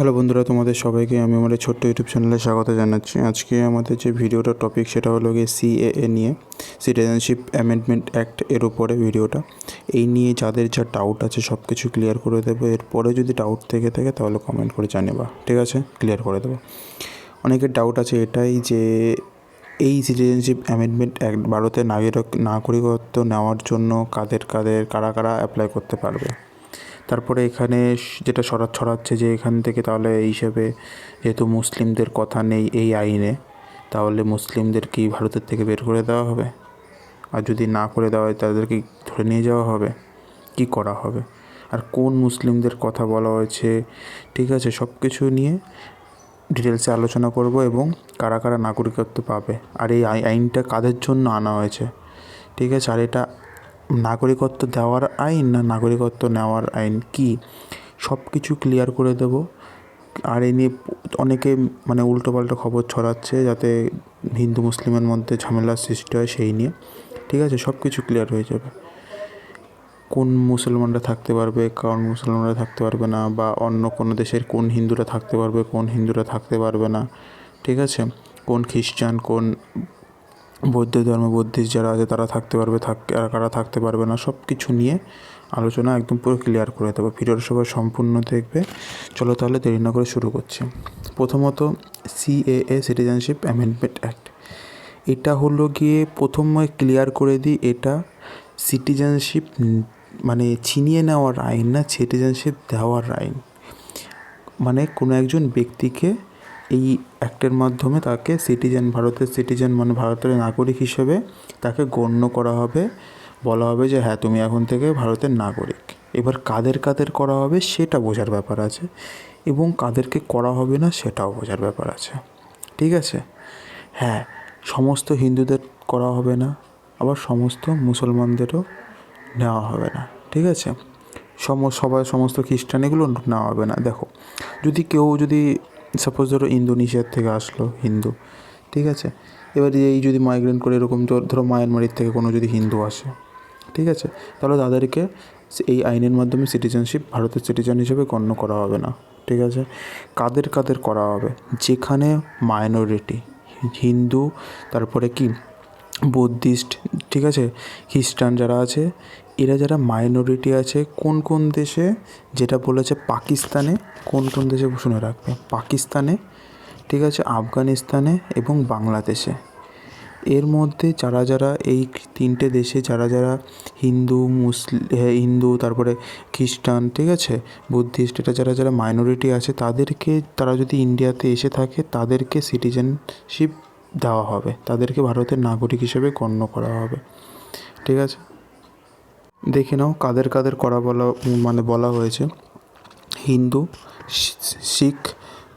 Hello বন্ধুরা, তোমাদের সবাইকে আমি আমার ছোট্ট ইউটিউব চ্যানেলে স্বাগত জানাচ্ছি। আজকে আমাদের যে ভিডিওটা টপিক সেটা হলো গিয়ে সিএএ নিয়ে সিটিজেনশিপ অ্যামেন্ডমেন্ট অ্যাক্ট এর উপরে ভিডিওটা। এই নিয়ে যাদের যা ডাউট আছে সব কিছু ক্লিয়ার করে দেবো। এরপরে যদি ডাউট থেকে থাকে তাহলে কমেন্ট করে জানাবা ঠিক আছে? ক্লিয়ার করে দেবো। অনেকের ডাউট আছে এটাই যে, এই সিটিজেনশিপ অ্যামেন্ডমেন্ট অ্যাক্ট ভারতের নাগরিক নাগরিকত্ব নেওয়ার জন্য কাদের কাদের কারা কারা অ্যাপ্লাই করতে পারবে? তারপরে এখানে যেটা ছড়া ছড়াচ্ছে যে এখান থেকে তাহলে এই হিসেবে যেহেতু মুসলিমদের কথা নেই এই আইনে, তাহলে মুসলিমদের কি ভারতের থেকে বের করে দেওয়া হবে? আর যদি না করে দেওয়া হয় তাদেরকে ধরে নিয়ে যাওয়া হবে? কি করা হবে? আর কোন মুসলিমদের কথা বলা হয়েছে? ঠিক আছে সব কিছু নিয়ে ডিটেলসে আলোচনা করব এবং কারা কারা নাগরিকত্ব পাবে? আর এই আই- আইনটা কাদের জন্য আনা হয়েছে? ঠিক আছে, আর এটা নাগরিকত্ব দেওয়ার আইন না নাগরিকত্ব নেওয়ার আইন কি? সব কিছু ক্লিয়ার করে দেব। আর এই নিয়ে অনেকে মানে উল্টোপাল্টা খবর ছড়াচ্ছে যাতে হিন্দু, মুসলিমের মধ্যে ঝামেলার সৃষ্টি হয় সেই নিয়ে। ঠিক আছে সব কিছু ক্লিয়ার হয়ে যাবে। কোন মুসলমানরা থাকতে পারবে, কোন মুসলমানরা থাকতে পারবে না, বা অন্য কোনো দেশের কোন হিন্দুরা থাকতে পারবে, কোন হিন্দুরা থাকতে পারবে না। ঠিক আছে? কোন খ্রিস্টান, কোন বৌদ্ধ ধর্ম, বুদ্ধিস্ট যারা আছে তারা থাকতে পারবে, থাক কারা থাকতে পারবে না সব কিছু নিয়ে আলোচনা একদম পুরো ক্লিয়ার করে দেবো। ভিডিওটা সবাই সম্পূর্ণ দেখবে। চলো তাহলে দেরি না করে শুরু করছি। প্রথমত সিএএ সিটিজেনশিপ অ্যামেন্ডমেন্ট অ্যাক্ট এটা হলো গিয়ে প্রথমে ক্লিয়ার করে দিই, এটা সিটিজেনশিপ মানে ছিনিয়ে নেওয়ার আইন না সিটিজেনশিপ দেওয়ার আইন। মানে কোনো একজন ব্যক্তিকে এই অ্যাক্টের মাধ্যমে তাকে সিটিজেন ভারতের সিটিজেন মানে ভারতের নাগরিক হিসেবে তাকে গণ্য করা হবে। বলা হবে যে হ্যাঁ তুমি এখন থেকে ভারতের নাগরিক। এবার কাদের কাদের করা হবে সেটা বোঝার ব্যাপার আছে এবং কাদেরকে করা হবে না সেটাও বোঝার ব্যাপার আছে। ঠিক আছে? হ্যাঁ সমস্ত হিন্দুদের করা হবে না, আবার সমস্ত মুসলমানদেরও নেওয়া হবে না। ঠিক আছে? সম, সবাই, সমস্ত খ্রিস্টান এগুলো নেওয়া হবে না। দেখো, যদি কেউ যদি সাপোজ ধরো ইন্দোনেশিয়ার থেকে আসলো হিন্দু, ঠিক আছে? এবার এই যদি মাইগ্রেন্ট করে এরকম ধর- মায়ানমারির থেকে কোনো যদি হিন্দু আসে, ঠিক আছে? তাহলে তাদেরকে এই আইনের মাধ্যমে সিটিজেনশিপ ভারতের সিটিজেন হিসেবে গণ্য করা হবে না, ঠিক আছে? কাদের কাদের করা হবে? যেখানে মাইনরিটি হিন্দু, তারপরে কি? বুদ্ধিস্ট ঠিক আছে? খ্রিস্টান যারা আছে এরা যারা মাইনরিটি আছে, কোন কোন দেশে? যেটা বলেছে পাকিস্তানে, কোন কোন দেশে শুনে রাখবে? পাকিস্তানে, ঠিক আছে, আফগানিস্তানে এবং বাংলাদেশে। এর মধ্যে যারা যারা এই তিনটে দেশে যারা যারা হিন্দু মুসলিম হিন্দু, তারপরে খ্রিস্টান, ঠিক আছে, বুদ্ধিস্ট, এটা যারা যারা মাইনরিটি আছে, তাদেরকে, তারা যদি ইন্ডিয়াতে এসে থাকে, তাদেরকে সিটিজেনশিপ দেওয়া হবে। তাদেরকে ভারতের নাগরিক হিসেবে গণ্য করা হবে। ঠিক আছে? দেখে নাও কাদের কাদের করা বলা মানে বলা হয়েছে। হিন্দু, শিখ,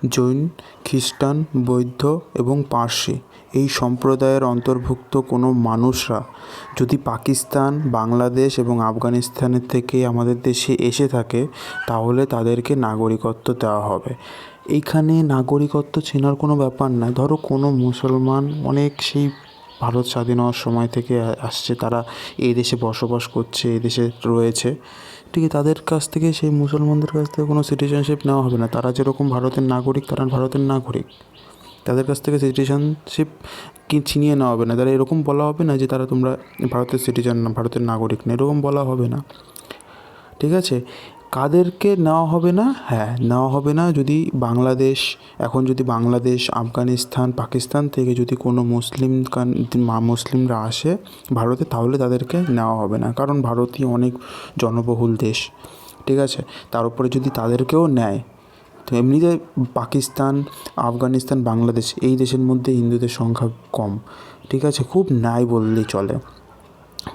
জৈন, খ্রিস্টান, বৌদ্ধ এবং পার্সি। এই সম্প্রদায়ের অন্তর্ভুক্ত কোনো মানুষরা যদি পাকিস্তান, বাংলাদেশ এবং আফগানিস্তানের থেকে আমাদের দেশে এসে থাকে, তাহলে তাদেরকে নাগরিকত্ব দেওয়া হবে। এইখানে নাগরিকত্ব চেনার কোনো ব্যাপার না। ধরো কোনো মুসলমান অনেক সেই ভারত স্বাধীন হওয়ার সময় থেকে আসছে, তারা এই দেশে বসবাস করছে, এই দেশে রয়েছে। ঠিক তাদের কাছ থেকে, সেই মুসলমানদের কাছ থেকে কোনো সিটিজেনশিপ নেওয়া হবে না। তারা যেরকম ভারতের নাগরিক, তারা ভারতের নাগরিক। তাদের কাছ থেকে সিটিজেনশিপ কি ছিনিয়ে নেওয়া হবে না? তারা এরকম বলা হবে না যে তারা তোমরা ভারতের সিটিজেন না, ভারতের নাগরিক না, এরকম বলা হবে না। ঠিক আছে? কাদেরকে নেওয়া হবে না? হ্যাঁ নেওয়া হবে না। যদি বাংলাদেশ, এখন যদি বাংলাদেশ, আফগানিস্তান, পাকিস্তান থেকে যদি কোনো মুসলিম মুসলিমরা আসে ভারতে, তাহলে তাদেরকে নেওয়া হবে না। কারণ ভারতই অনেক জনবহুল দেশ, ঠিক আছে? তার উপরে যদি তাদেরকেও নেয়, তো এমনিতে পাকিস্তান, আফগানিস্তান, বাংলাদেশ এই দেশের মধ্যে হিন্দুদের সংখ্যা কম, ঠিক আছে? খুব নাই বললেই চলে।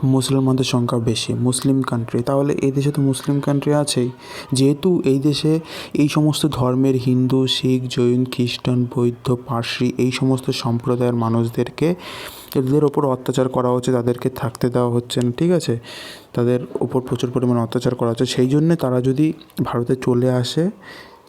মুসলমানদের সংখ্যা বেশি, মুসলিম কান্ট্রি তাহলে এই দেশে তো মুসলিম কান্ট্রি আছেই। যেহেতু এই দেশে এই সমস্ত ধর্মের হিন্দু, শিখ, জৈন, খ্রিস্টান, বৌদ্ধ, পার্সি এই সমস্ত সম্প্রদায়ের মানুষদেরকে এদের ওপর অত্যাচার করা হচ্ছে, তাদেরকে থাকতে দেওয়া হচ্ছে না, ঠিক আছে? তাদের ওপর প্রচুর পরিমাণে অত্যাচার করা হচ্ছে। সেই জন্যে তারা যদি ভারতে চলে আসে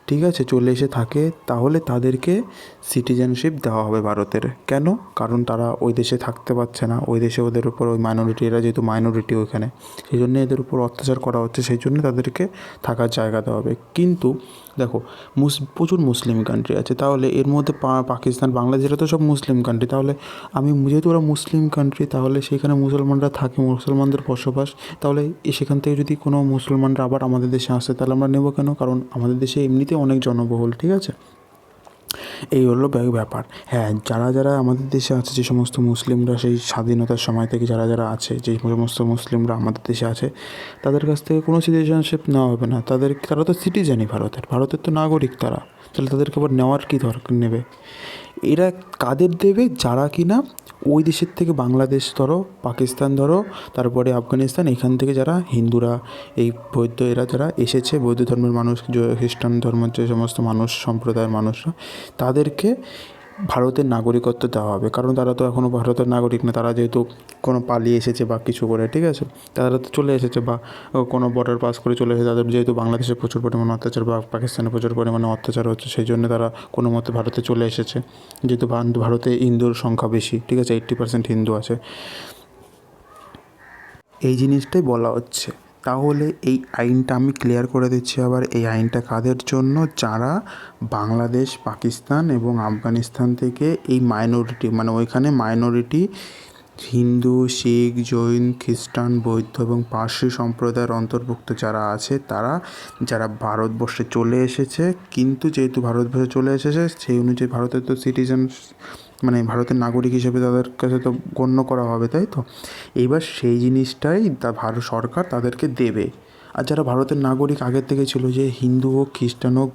ঠিক আছে, চলে এসে থাকে, তাহলে তাদেরকে সিটিজেনশিপ দেওয়া হবে ভারতের। কেন? কারণ তারা ওই দেশে থাকতে পারছে না। ওই দেশে ওদের উপর ওই মাইনরিটি এরা যেহেতু মাইনরিটি ওইখানে। সেই জন্য এদের উপর অত্যাচার করা হচ্ছে, সেই জন্য তাদেরকে থাকার জায়গা দেওয়া হবে। কিন্তু দেখো, মুস, প্রচুর মুসলিম কান্ট্রি আছে। তাহলে এর মধ্যে পাকিস্তান, বাংলাদেশ, এরা তো সব মুসলিম কান্ট্রি তাহলে আমি, যেহেতু ওরা মুসলিম কান্ট্রি তাহলে সেখানে মুসলমানরা থাকে, মুসলমানদের বসবাস। তাহলে সেখান থেকে যদি কোনো মুসলমানরা আবার আমাদের দেশে আসে, তাহলে আমরা নেব কেন? কারণ আমাদের দেশে এমনিতে অনেক জনবহুল, ঠিক আছে? এই হলো ব্যাপার। হ্যাঁ যারা যারা আমাদের দেশে আছে, যে সমস্ত মুসলিমরা সেই স্বাধীনতার সময় থেকে যারা যারা আছে, যে সমস্ত মুসলিমরা আমাদের দেশে আছে, তাদের কাছ থেকে কোনো সিটিজেনশিপ নেওয়া হবে না। তাদের, তারা তো সিটিজেনই ভারতের। ভারতের তো নাগরিক তারা। তাহলে তাদেরকে আবার নেওয়ার কী দরকার নেবে? এরা কাদের দেবে, যারা কিনা ওই দেশের থেকে বাংলাদেশ ধরো, পাকিস্তান ধরো, তারপরে আফগানিস্তান, এখান থেকে যারা হিন্দুরা, এই বৌদ্ধ এরা যারা এসেছে, বৌদ্ধ ধর্মের মানুষ খ্রিস্টান ধর্মের যে সমস্ত মানুষ, সম্প্রদায়ের মানুষরা, তাদেরকে ভারতের নাগরিকত্ব দেওয়া হবে। কারণ তারা তো এখনও ভারতের নাগরিক না, তারা যেহেতু কোনো পালিয়ে এসেছে বা কিছু করে, ঠিক আছে? তারা তো চলে এসেছে বা কোনো বর্ডার পাস করে চলে এসেছে। তাদের যেহেতু বাংলাদেশে প্রচুর পরিমাণে অত্যাচার বা পাকিস্তানে প্রচুর পরিমাণে অত্যাচার হচ্ছে, সেই জন্য তারা কোনো মতে ভারতে চলে এসেছে। যেহেতু ভারতে হিন্দুর সংখ্যা বেশি, ঠিক আছে? এইট্টি পার্সেন্ট হিন্দু আছে। এই জিনিসটাই বলা হচ্ছে। তাহলে এই আইনটা আমি ক্লিয়ার করে দিচ্ছি আবার এই আইনটা কাদের জন্য? যারা বাংলাদেশ, পাকিস্তান এবং আফগানিস্তান থেকে এই মাইনরিটি মানে ওইখানে মাইনরিটি হিন্দু, শিখ, জৈন, খ্রিস্টান, বৌদ্ধ এবং পার্সি সম্প্রদায়ের অন্তর্ভুক্ত যারা আছে, তারা, যারা ভারতবর্ষে চলে এসেছে, কিন্তু যেহেতু ভারতবর্ষে চলে এসেছে, সেই অনুযায়ী ভারতের তো সিটিজেন মানে ভারতের নাগরিক হিসেবে তাদের কাছে তো গণ্য করা হবে, তাই তো? এইবার সেই জিনিসটাই তা ভারত সরকার তাদেরকে দেবে। আর যারা ভারতের নাগরিক আগের থেকে ছিল যে হিন্দু হোক, খ্রিস্টান হোক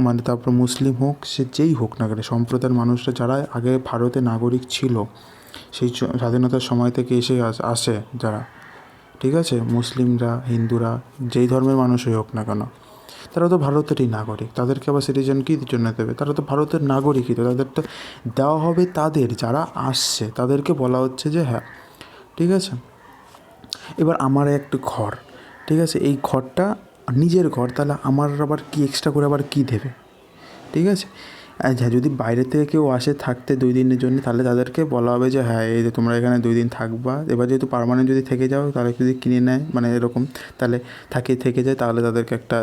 মানে তারপর মুসলিম হোক, সে যেই হোক না কেন, সম্প্রদায়ের মানুষরা যারা আগে ভারতের নাগরিক ছিল, সেই স্বাধীনতার সময় থেকে এসে আসে যারা। ঠিক আছে? মুসলিমরা, হিন্দুরা, যেই ধর্মের মানুষই হোক না কেন। তারা তো ভারতেরই নাগরিক, তাদেরকে আবার সিটিজেন কী জন্য দেবে? তারা তো ভারতের নাগরিকই তো তাদের তো দেওয়া হবে তাদের, যারা আসছে, তাদেরকে বলা হচ্ছে যে হ্যাঁ ঠিক আছে? এবার আমার একটা ঘর, ঠিক আছে? এই ঘরটা নিজের ঘর, তাহলে আমার আবার কি এক্সট্রা করে আবার কি দেবে? ঠিক আছে? হ্যাঁ যদি বাইরে থেকে কেউ আসে থাকতে দুই দিনের জন্য তাহলে তাদেরকে বলা হবে যে হ্যাঁ এই যে তোমরা এখানে দুই দিন থাকবা। এবার যেহেতু পারমানেন্ট যদি থেকে যাও তাহলে যদি কিনে নেয় মানে এরকম তাহলে থাকে থেকে যায় তাহলে তাদেরকে একটা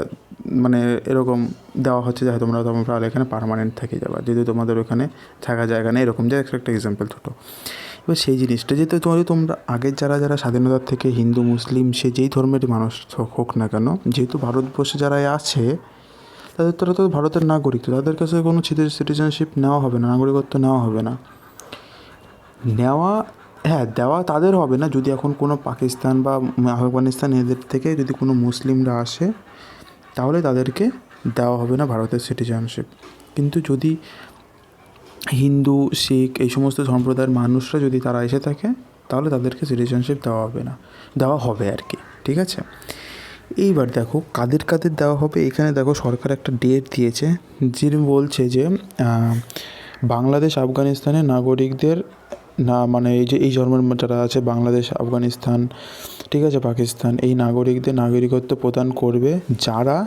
মানে এরকম দেওয়া হচ্ছে যে হ্যাঁ, তোমরা তোমরা এখানে পার্মানেন্ট থেকে যাবা। যদি তোমাদের ওখানে থাকা জায়গা নেই এরকম যে একটা এক্সাম্পল ছোটো। এবার সেই জিনিসটা যেহেতু তোমাদের তোমরা আগের যারা যারা স্বাধীনতার থেকে হিন্দু মুসলিম সে যেই ধর্মেরই মানুষ হোক না কেন যেহেতু ভারতবর্ষে যারা আছে তাদের তারা তো ভারতের নাগরিক, তো তাদের কাছে কোনো সিটিজেনশিপ নেওয়া হবে না, নাগরিকত্ব নেওয়া হবে না। নেওয়া হ্যাঁ দেওয়া তাদের হবে না, যদি এখন কোনো পাকিস্তান বা আফগানিস্তান এদের থেকে যদি কোনো মুসলিমরা আসে, তাহলে তাদেরকে দেওয়া হবে না ভারতের সিটিজেনশিপ কিন্তু যদি হিন্দু, শিখ এই সমস্ত সম্প্রদায়ের মানুষরা যদি তারা এসে থাকে, তাহলে তাদেরকে সিটিজেনশিপ দেওয়া হবে না, দেওয়া হবে আর কি, ঠিক আছে? এইবার দেখো, কাদের কাদের দেওয়া হবে, এখানে দেখো সরকার একটা ডেট দিয়েছে যিনি বলছে যে বাংলাদেশ, আফগানিস্তানের নাগরিকদের, না মানে এই যে, এই ধর্মের যারা আছে, বাংলাদেশ, আফগানিস্তান, ঠিক আছে, পাকিস্তান, এই নাগরিকদের নাগরিকত্ব প্রদান করবে যারা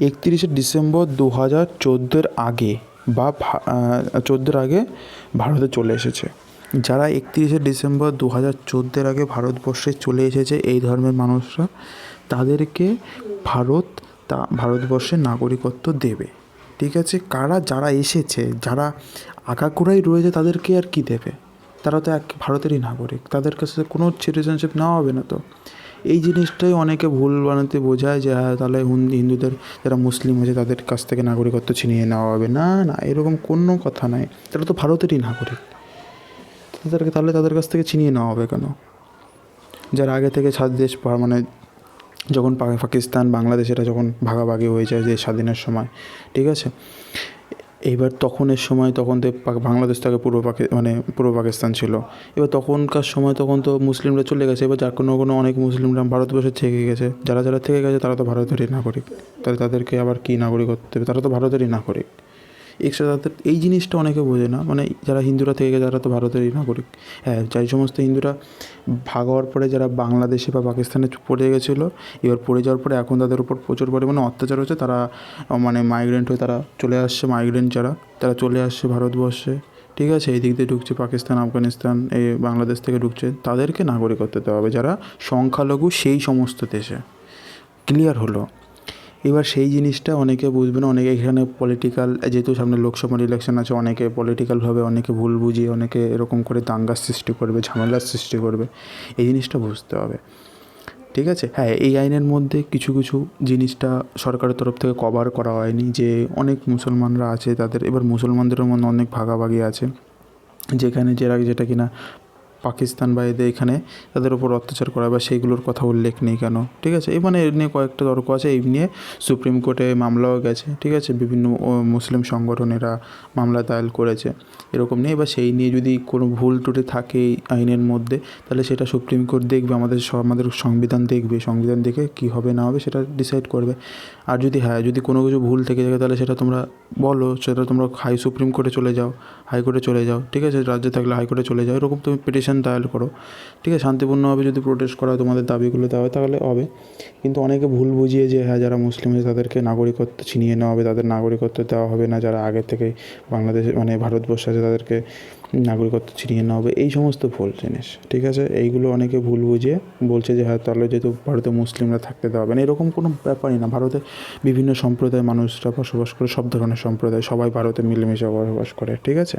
একত্রিশে ডিসেম্বর দু হাজার আগে বা চোদ্দোর আগে ভারতে চলে এসেছে। যারা একত্রিশে ডিসেম্বর দু হাজার আগে ভারতবর্ষে চলে এসেছে, এই ধর্মের মানুষরা তাদেরকে ভারত তা ভারতবর্ষের নাগরিকত্ব দেবে। ঠিক আছে? কারা, যারা এসেছে, যারা আগাগোড়াই রয়েছে, তাদেরকে আর কি দেবে? তারা তো এক ভারতেরই নাগরিক। তাদের কাছে কোনো সিটিজেনশিপ নেওয়া হবে না তো। এই জিনিসটাই অনেকে ভুল বানাতে বোঝায় যে হ্যাঁ তাহলে হিন্দুদের যারা মুসলিম আছে, তাদের কাছ থেকে নাগরিকত্ব ছিনিয়ে নেওয়া হবে। না না, এরকম কোনো কথা নাই। তারা তো ভারতেরই নাগরিক। তাদেরকে, তাহলে তাদের কাছ থেকে ছিনিয়ে নেওয়া হবে কেন? যারা আগে থেকে স্বাদ দেশ মানে যখন পাকিস্তান বাংলাদেশেরা যখন ভাগাভাগি হয়ে যায় যে স্বাধীনের সময়, ঠিক আছে? এইবার তখনের সময় তখন তো বাংলাদেশ থেকে পূর্ব পাকি মানে পূর্ব পাকিস্তান ছিল। এবার তখনকার সময় তখন তো মুসলিমরা চলে গেছে। এবার যার কোনো কোনো অনেক মুসলিমরা ভারতবর্ষে থেকে গেছে। যারা যারা থেকে গেছে তারা তো ভারতেরই নাগরিক। তাহলে তাদেরকে আবার কী নাগরিকত্ব? হবে তারা তো ভারতেরই নাগরিক। এক্সট্রা তাদের, এই জিনিসটা অনেকে বোঝে না। মানে যারা হিন্দুরা থেকে গেছে, তারা তো ভারতেরই নাগরিক। হ্যাঁ যাই সমস্ত হিন্দুরা ভাগ হওয়ার পরে যারা বাংলাদেশে বা পাকিস্তানে পড়ে গেছিল, এবার পড়ে যাওয়ার পরে এখন তাদের উপর প্রচুর পরিমাণে অত্যাচার হচ্ছে। তারা মানে মাইগ্রেন্ট হয়ে তারা চলে আসছে মাইগ্রেন্ট যারা, তারা চলে আসছে ভারতবর্ষে। ঠিক আছে, এই দিক দিয়ে ঢুকছে পাকিস্তান, আফগানিস্তান, এই বাংলাদেশ থেকে ঢুকছে। তাদেরকে নাগরিকত্ব দেওয়া হবে। যারা সংখ্যালঘু, সেই সমস্ত দেশে। ক্লিয়ার হলো। এবার সেই জিনিসটা অনেকে বুঝবে না, অনেকে এখানে পলিটিক্যাল যেহেতু সামনে লোকসভার ইলেকশন আছে, অনেকে পলিটিক্যালভাবে অনেকে ভুল বুঝিয়ে অনেকে এরকম করে দাঙ্গার সৃষ্টি করবে, ঝামেলার সৃষ্টি করবে, এই জিনিসটা বুঝতে হবে। ঠিক আছে? হ্যাঁ এই আইনের মধ্যে কিছু কিছু জিনিসটা সরকারের তরফ থেকে কভার করা হয়নি, যে অনেক মুসলমানরা আছে, তাদের, এবার মুসলমানদেরও মধ্যে অনেক ভাগাভাগি আছে, যেখানে যারা যেটা কিনা পাকিস্তান বা এদের এখানে তাদের উপর অত্যাচার করা বা সেইগুলোর কথা উল্লেখ নেই কেন? ঠিক আছে? এই মানে এ নিয়ে কয়েকটা তর্ক আছে, এই নিয়ে সুপ্রিম কোর্টে মামলাও গেছে, ঠিক আছে? বিভিন্ন মুসলিম সংগঠনেরা মামলা দায়ের করেছে, এরকম নিয়ে এবার সেই নিয়ে যদি কোনো ভুল ত্রুটি থাকে এই আইনের মধ্যে, তাহলে সেটা সুপ্রিম কোর্ট দেখবে, আমাদের আমাদের সংবিধান দেখবে, সংবিধান দেখে কী হবে না হবে সেটা ডিসাইড করবে। আর যদি হ্যাঁ যদি কোনো কিছু ভুল থেকে থাকে, তাহলে সেটা তোমরা বলো, সেটা তোমরা হাই সুপ্রিম কোর্টে চলে যাও, হাইকোর্টে চলে যাও, ঠিক আছে? রাজ্যে থাকলে হাইকোর্টে চলে যাও, এরকম তুমি পিটিশন দায়ের করো। ঠিক আছে? শান্তিপূর্ণভাবে যদি প্রোটেস্ট করা তোমাদের দাবিগুলো দেওয়া হয় তাহলে হবে। কিন্তু অনেকে ভুল বুঝিয়ে যে হ্যাঁ যারা মুসলিম আছে তাদেরকে নাগরিকত্ব ছিনিয়ে নেওয়া হবে, তাদের নাগরিকত্ব দেওয়া হবে না। যারা আগে থেকে বাংলাদেশে মানে ভারতবর্ষে আছে তাদেরকে নাগরিকত্ব ছিনিয়ে নেওয়া হবে। এই সমস্ত ভুল জিনিস, ঠিক আছে? এইগুলো অনেকে ভুল বুঝিয়ে বলছে যে হ্যাঁ তাহলে যেহেতু ভারতে মুসলিমরা থাকতে দেওয়া হবে না। এরকম কোনো ব্যাপারই না। ভারতে বিভিন্ন সম্প্রদায়ের মানুষরা বসবাস করে, সব ধরনের সম্প্রদায় সবাই ভারতে মিলেমিশে বসবাস করে, ঠিক আছে?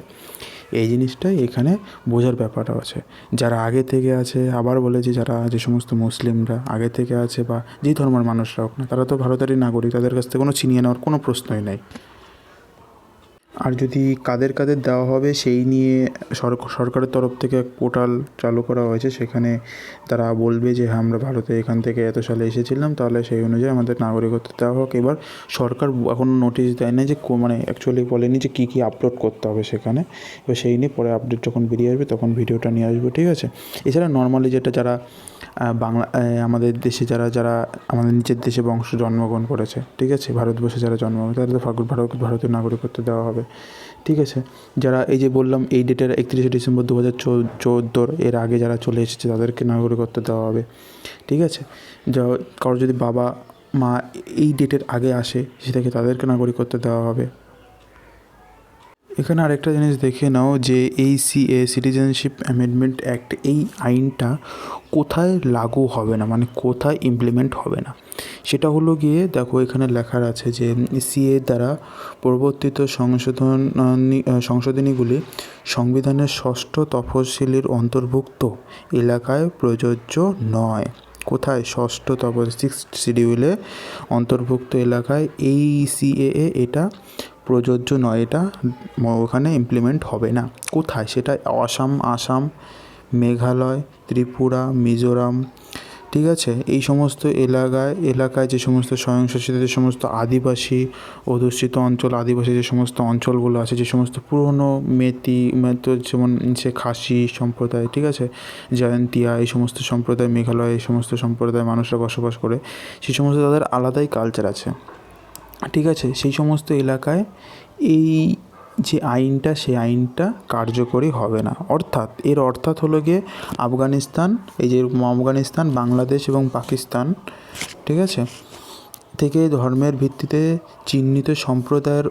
এই জিনিসটাই এখানে বোঝার ব্যাপারটা আছে। যারা আগে থেকে আছে, আবার বলে যে যারা যে সমস্ত মুসলিমরা আগে থেকে আছে বা যেই ধর্মের মানুষরা হোক না, তারা তো ভারতেরই নাগরিক, তাদের কাছ থেকে কোনো ছিনিয়ে নেওয়ার কোনো প্রশ্নই নেই। আর যদি কাদের কাদের দেওয়া হবে, সেই নিয়ে সরকারের তরফ থেকে এক পোর্টাল চালু করা হয়েছে। সেখানে তারা বলবে যে হ্যাঁ আমরা ভারতে এখান থেকে এত সালে এসেছিলাম, তাহলে সেই অনুযায়ী আমাদের নাগরিকত্ব দেওয়া হোক। এবার সরকার এখন নোটিশ দেয় না যে মানে অ্যাকচুয়ালি বলেনি যে, কী কী আপলোড করতে হবে সেখানে। এবার সেই নিয়ে পরে আপডেট যখন বেরিয়ে আসবে, তখন ভিডিওটা নিয়ে আসবে, ঠিক আছে? এছাড়া নর্মালি যেটা যারা বাংলা আমাদের দেশে যারা যারা আমাদের নিজের দেশে বংশ জন্মগ্রহণ করেছে, ঠিক আছে? ভারতবর্ষে যারা জন্মগ্রহণ তাদের তো ভারত ভারত ভারতীয় নাগরিকত্ব দেওয়া হবে, ঠিক আছে? যারা এই যে বললাম, এই ডেটের একত্রিশে ডিসেম্বর দু হাজার চৌদ্দোর, এর আগে যারা চলে এসেছে, তাদেরকে নাগরিকত্ব দেওয়া হবে, ঠিক আছে? যা কারও যদি বাবা, মা এই ডেটের আগে আসে, সেটাকে তাদেরকে নাগরিকত্ব দেওয়া হবে এখানে আরেকটা জিনিস দেখে নাও যে এই C A citizenship amendment act এই আইনটা কোথায় লাগু হবে না মানে কোথায় ইমপ্লিমেন্ট হবে না। সেটা হলো গিয়ে দেখো এখানে লেখার আছে যে সিএ দ্বারা প্রবর্তিত সংশোধন, সংশোধনীগুলি সংবিধানের ষষ্ঠ তফসিলির অন্তর্ভুক্ত এলাকায় প্রযোজ্য নয়। কোথায়? ষষ্ঠ তফ সিক্স শিডিউলে অন্তর্ভুক্ত এলাকায় এই সিএএ এটা প্রযোজ্য নয়, এটা ওখানে ইমপ্লিমেন্ট হবে না। কোথায়? সেটা আসাম আসাম, মেঘালয়, ত্রিপুরা, মিজোরাম, ঠিক আছে? এই সমস্ত এলাকায় এলাকায় যে সমস্ত স্বয়ংশাসিত, যে সমস্ত আদিবাসী অধ্যুষিত অঞ্চল, আদিবাসী যে সমস্ত অঞ্চলগুলো আছে, যে সমস্ত পুরনো মেতি যেমন সে খাসি সম্প্রদায়, ঠিক আছে? জয়ন্তিয়া, এই সমস্ত সম্প্রদায়, মেঘালয়, এই সমস্ত সম্প্রদায়ের মানুষরা বসবাস করে সেই সমস্ত তাদের আলাদাই কালচার আছে। ঠিক আছে, সেই সমস্ত এলাকায় এই যে আইনটা, সেই আইনটা কার্যকরী হবে না। অর্থাৎ, এর অর্থাৎ হলো গিয়ে আফগানিস্তান, এই যে আফগানিস্তান, বাংলাদেশ এবং পাকিস্তান, ঠিক আছে, থেকে ধর্মের ভিত্তিতে চিহ্নিত সম্প্রদায়ের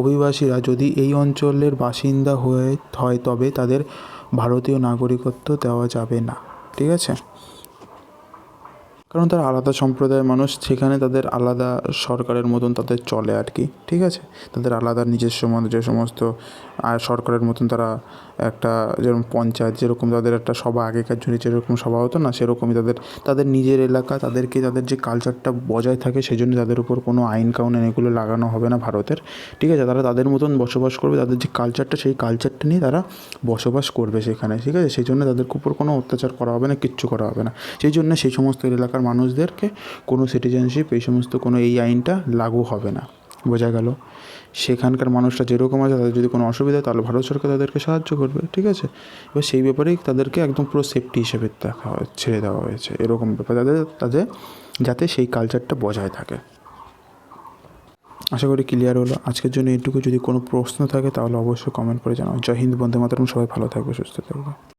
অভিবাসীরা যদি এই অঞ্চলের বাসিন্দা হয়ে, হয় তবে তাদের ভারতীয় নাগরিকত্ব দেওয়া যাবে না, ঠিক আছে? কারণ তারা আলাদা সম্প্রদায়ের মানুষ, সেখানে তাদের আলাদা সরকারের মতন তাদের চলে আর কি, ঠিক আছে? তাদের আলাদা নিজস্ব যে সমস্ত সরকারের মতন তারা একটা যেরকম পঞ্চায়েত, যেরকম তাদের একটা সভা, আগেকার জন্য যেরকম সভা হতো না, সেরকমই তাদের তাদের নিজের এলাকা, তাদেরকে, তাদের যে কালচারটা বজায় থাকে, সেই জন্য তাদের উপর কোনো আইন কাউন এগুলো লাগানো হবে না ভারতের, ঠিক আছে? তারা তাদের মতন বসবাস করবে, তাদের যে কালচারটা সেই কালচারটা নিয়ে তারা বসবাস করবে সেখানে, ঠিক আছে? সেই জন্য তাদের উপর কোনো অত্যাচার করা হবে না, কিচ্ছু করা হবে না। সেই জন্য সেই সমস্ত এলাকার মানুষদেরকে কোনো সিটিজেনশিপ এই সমস্ত কোনো এই আইনটা লাগু হবে না। বোঝা গেল? সেখানকার মানুষরা যেরকম আছে, তাদের যদি কোনো অসুবিধা হয়, তাহলে ভারত সরকার তাদেরকে সাহায্য করবে, ঠিক আছে? এবার সেই ব্যাপারেই তাদেরকে একদম পুরো সেফটি হিসেবে দেখা ছেড়ে দেওয়া হয়েছে। এরকম ব্যাপার তাদের তাদের যাতে সেই কালচারটা বজায় থাকে। আশা করি ক্লিয়ার হলো। আজকের জন্য এইটুকু। যদি কোনো প্রশ্ন থাকে, তাহলে অবশ্যই কমেন্ট করে জানাও। জয় হিন্দ বন্ধু মাতরম। সবাই ভালো থাকবে, সুস্থ থাকবে।